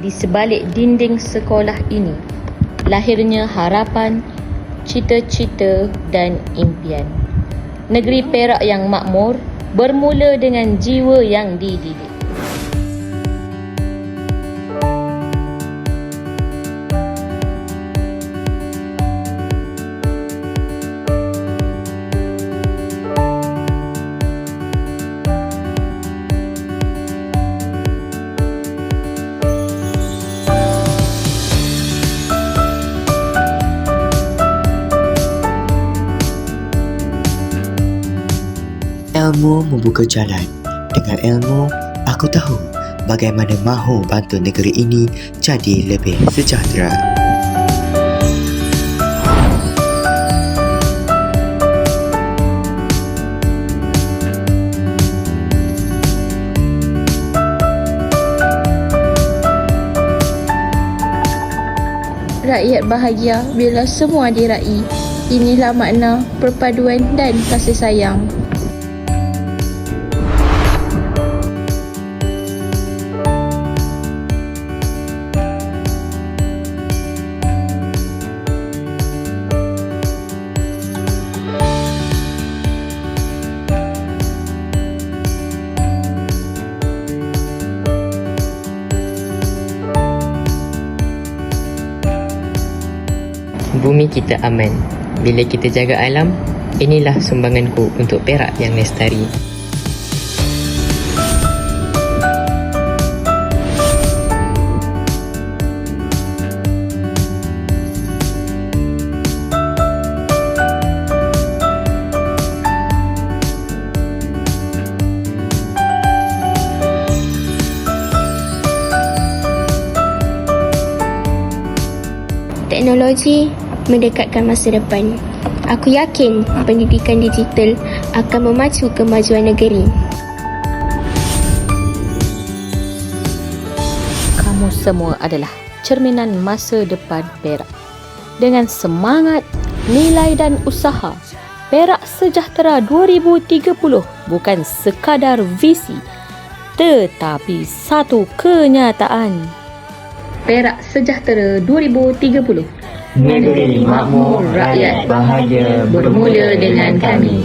di sebalik dinding sekolah ini. Lahirnya harapan, cita-cita dan impian. Negeri Perak yang makmur bermula dengan jiwa yang dididik. Ilmu membuka jalan. Dengan ilmu, aku tahu bagaimana mahu bantu negeri ini jadi lebih sejahtera. Rakyat bahagia bila semua diraih. Inilah makna perpaduan dan kasih sayang. Bumi kita aman. Bila kita jaga alam, inilah sumbanganku untuk Perak yang lestari. Teknologi mendekatkan masa depan. Aku yakin pendidikan digital akan memacu kemajuan negeri. Kamu semua adalah cerminan masa depan Perak. Dengan semangat, nilai dan usaha, Perak Sejahtera 2030 bukan sekadar visi tetapi satu kenyataan. Perak Sejahtera 2030 Negeri makmur, rakyat bahagia bermula dengan kami.